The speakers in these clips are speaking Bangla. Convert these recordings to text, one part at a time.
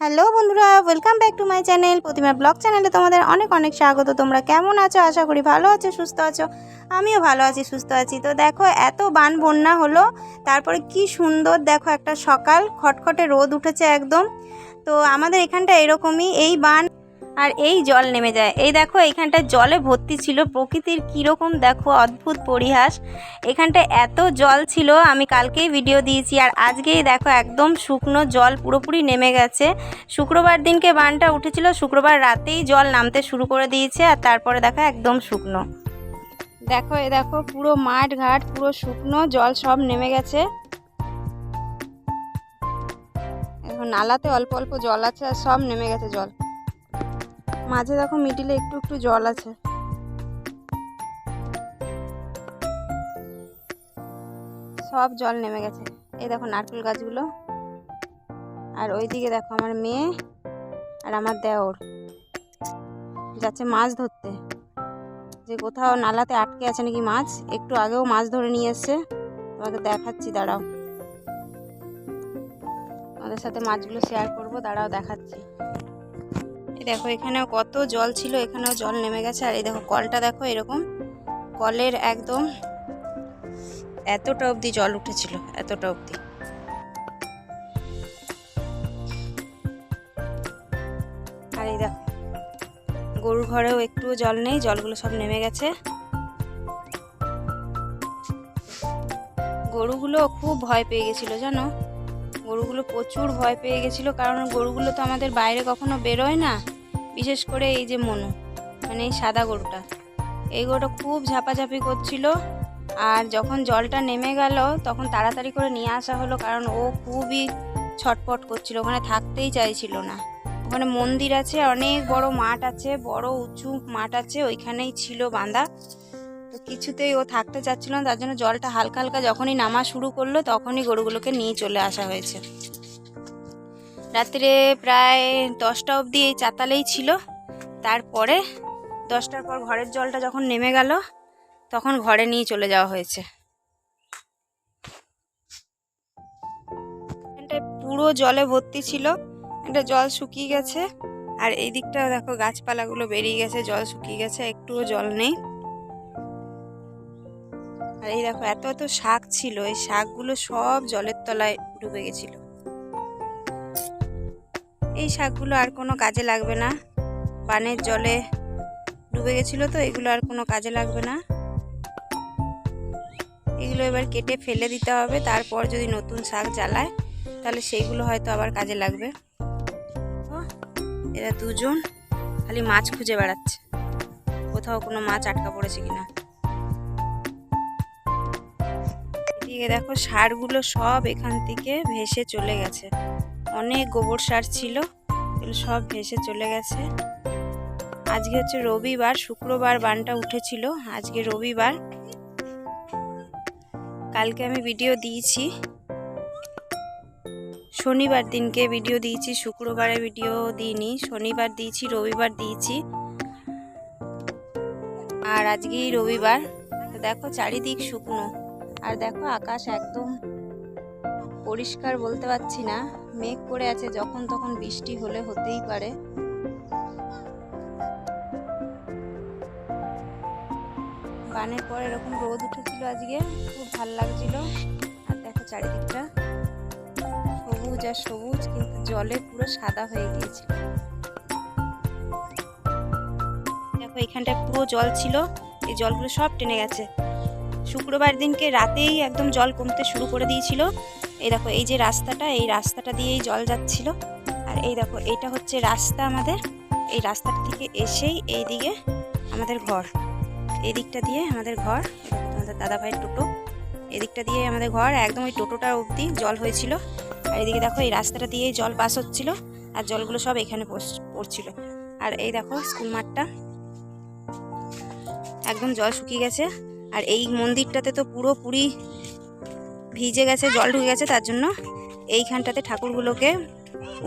হ্যালো বন্ধুরা welcome back to my channel Pratima blog চ্যানেলে তোমাদের অনেক অনেক স্বাগত। তোমরা কেমন আছো? আশা করি ভালো আছো, সুস্থ আছো। আমিও ভালো আছি, সুস্থ আছি। তো দেখো, এত বান বন্যা হলো, তারপরে কি সুন্দর দেখো একটা সকাল, খটখটে রোদ উঠেছে একদম। তো আমাদের এখানটা এরকমই, এই বান আর এই জল নেমে যায়। এই দেখো এইখানটা জলে ভর্তি ছিল। প্রকৃতির কীরকম দেখো অদ্ভুত পরিহাস। এখানটা এত জল ছিল, আমি কালকেই ভিডিও দিয়েছি। আর আজকেই দেখো একদম শুকনো জল পুরোপুরি নেমে গেছে। শুক্রবার দিনকে বানটা উঠেছিল, শুক্রবার রাতেই জল নামতে শুরু করে দিয়েছে আর তারপরে দেখো একদম শুকনো। দেখো, এ দেখো পুরো মাঠ ঘাট, পুরো শুকনো, জল সব নেমে গেছে। এখন নালাতে অল্প অল্প জল আছে আর সব নেমে গেছে জল। মাঝে দেখো মিডিলে একটু একটু জল আছে। সব জল নেমে গেছে। এই দেখো নারকেল গাছগুলো। আর ওইদিকে দেখো আমার মেয়ে আর আমার দেওর। যাচ্ছে মাছ ধরতে। যে কোথাও নালাতে আটকে আছে নাকি মাছ, একটু আগেও মাছ ধরে নিয়ে এসছে। তোমাকে দেখাচ্ছি, দাঁড়াও। আমাদের সাথে মাছগুলো শেয়ার করব, দাঁড়াও দেখাচ্ছি। দেখো, এখানেও কত জল ছিল, এখানেও জল নেমে গেছে। আর এই দেখো, কলটা দেখো এরকম। কলের একদম এতটা অবধি জল উঠেছিল, এতটা অবধি। আর এই দেখো, গরুর ঘরেও একটুও জল নেই, জলগুলো সব নেমে গেছে। গরুগুলো খুব ভয় পেয়ে গেছিল, জানো? গরুগুলো প্রচুর ভয় পেয়ে গেছিল, কারণ গরুগুলো তো আমাদের বাইরে কখনো বেরোয় না। বিশেষ করে এই যে মনু মানে এই সাদা গরুটা। এই গরুটা খুব ঝাপাঝাপি করছিল, আর যখন জলটা নেমে গেল, তখন তাড়াতাড়ি করে নিয়ে আসা হলো, কারণ ও খুবই ছটপট করছিল, ওখানে থাকতেই চাইছিল না। ওখানে মন্দির আছে, অনেক বড় মাঠ আছে, বড় উঁচু মাঠ আছে, ওইখানেই ছিল বাঁধা। কিছুতেই ও থাকতে চাচ্ছিল না, তার জন্য জলটা হালকা হালকা যখনই নামা শুরু করল তখনই গরুগুলোকে নিয়ে চলে আসা হয়েছে। রাত্রে প্রায় দশটা অবধি এই চাতালেই ছিল। তারপরে দশটার পর ঘরের জলটা যখন নেমে গেল, তখন ঘরে নিয়ে চলে যাওয়া হয়েছে। পুরো জলে ভর্তি ছিল এটা জল শুকিয়ে গেছে। আর এই দিকটা দেখো গাছপালাগুলো বেরিয়ে গেছে, জল শুকিয়ে গেছে, একটুও জল নেই। আর এই দেখো, এত এত শাক ছিল, এই শাকগুলো সব জলের তলায় ডুবে গেছিল। এই শাকগুলো আর কোনো কাজে লাগবে না। বানের জলে ডুবে গেছিল তো, এগুলো আর কোনো কাজে লাগবে না। এগুলো এবার কেটে ফেলে দিতে হবে, তারপর যদি নতুন শাক জ্বালায়, তাহলে সেইগুলো হয়তো আবার কাজে লাগবে। এরা দুজন খালি মাছ খুঁজে বেড়াচ্ছে। কোথাও কোনো মাছ আটকা পড়েছে কিনা। এদিকে দেখো সারগুলো সব এখান থেকে ভেসে চলে গেছে। অনেক গোবর সার ছিল সব ভেসে চলে গেছে। আজকে হচ্ছে রবিবার, শুক্রবার বানটা উঠেছিল, আজকে রবিবার। কালকে আমি ভিডিও দিয়েছি। শনিবার দিনকে ভিডিও দিয়েছি, শুক্রবারে ভিডিও দিইনি, শনিবার দিয়েছি, রবিবার দিয়েছি। আর আজকেই রবিবার। দেখো চারিদিক শুকনো। আর দেখো আকাশ একদম পরিষ্কার বলতে পারছি না। মেঘ করে আছে, যখন তখন বৃষ্টি হলে হতেই পারে। বানের পর এরকম রোদ উঠেছিল আজকে, খুব ভালো লাগছিল। আর দেখো চারিদিকটা সবুজ আর সবুজ, কিন্তু জলে পুরো সাদা হয়ে গিয়েছিল। দেখো এখানটায় পুরো জল ছিল, এই জলগুলো সব টেনে গেছে। শুক্রবার দিনকে রাতেই একদম জল কমতে শুরু করে দিয়েছিল। এই দেখো, এই যে রাস্তাটা, এই রাস্তাটা দিয়েই জল যাচ্ছিল। আর এই দেখো, এটা হচ্ছে রাস্তা আমাদের। এই রাস্তাটা থেকে এসেই এই দিকে আমাদের ঘর। এই দিকটা দিয়ে আমাদের ঘর। আমাদের দেখো তোমাদের দাদা ভাইয়ের টোটো। এদিকটা দিয়ে আমাদের ঘর। একদম ওই টোটোটা অবধি জল হয়েছিল। আর এদিকে দেখো, এই রাস্তাটা দিয়েই জল পাস হচ্ছিল। আর জলগুলো সব এখানে পড়ছ- পড়ছিল। আর এই দেখো, স্কুল মাঠটা। একদম জল শুকিয়ে গেছে। আর এই মন্দিরটাতে তো পুরোপুরি ভিজে গেছে, জল ঢুকে গেছে, তার জন্য এইখানটাতে ঠাকুরগুলোকে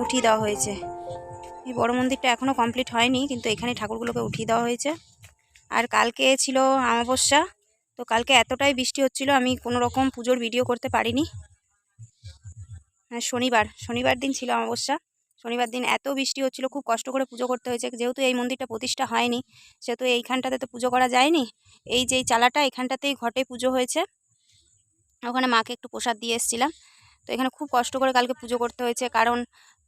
উঠিয়ে দেওয়া হয়েছে। এই বড় মন্দিরটা এখনও কমপ্লিট হয়নি, কিন্তু এখানে ঠাকুরগুলোকে উঠিয়ে দেওয়া হয়েছে। আর কালকে ছিল অমাবস্যা, তো কালকে এতটাই বৃষ্টি হচ্ছিল, আমি কোনো রকম পুজোর ভিডিও করতে পারিনি। হ্যাঁ শনিবার শনিবার দিন ছিল অমাবস্যা। শনিবার দিন এত বৃষ্টি হচ্ছিল, খুব কষ্ট করে পুজো করতে হয়েছে। যেহেতু এই মন্দিরটা প্রতিষ্ঠা হয়নি, সেহেতু এইখানটাতে তো পুজো করা যায়নি। এই যে চালাটা এখানটাতেই ঘটে পুজো হয়েছে। ওখানে মাকে একটু প্রসাদ দিয়ে এসেছিলাম। তো এখানে খুব কষ্ট করে কালকে পুজো করতে হয়েছে, কারণ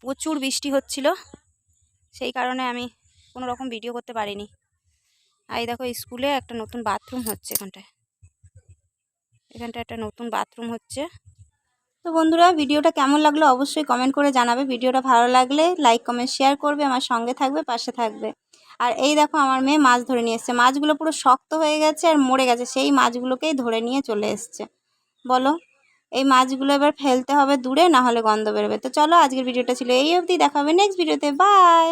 প্রচুর বৃষ্টি হচ্ছিল। সেই কারণে আমি কোনো রকম ভিডিও করতে পারিনি। আর এই দেখো, স্কুলে একটা নতুন বাথরুম হচ্ছে এখানটায়। এখানটা একটা নতুন বাথরুম হচ্ছে। তো বন্ধুরা, ভিডিওটা কেমন লাগল অবশ্যই কমেন্ট করে জানাবে। ভিডিওটা ভালো লাগলে লাইক কমেন্ট শেয়ার করবে, আমার সঙ্গে থাকবে, পাশে থাকবে। আর এই দেখো, আমার মেয়ে মাছ ধরে নিয়ে এসছে। মাছগুলো পুরো শক্ত হয়ে গেছে আর মরে গেছে। সেই মাছগুলোকেই ধরে নিয়ে চলে এসছে। বলো, এই মাছগুলো এবার ফেলতে হবে দূরে, না হলে গন্ধ বেরোবে। তো চলো, আজকের ভিডিওটা ছিল এই অবধি। দেখা হবে নেক্সট ভিডিওতে বাই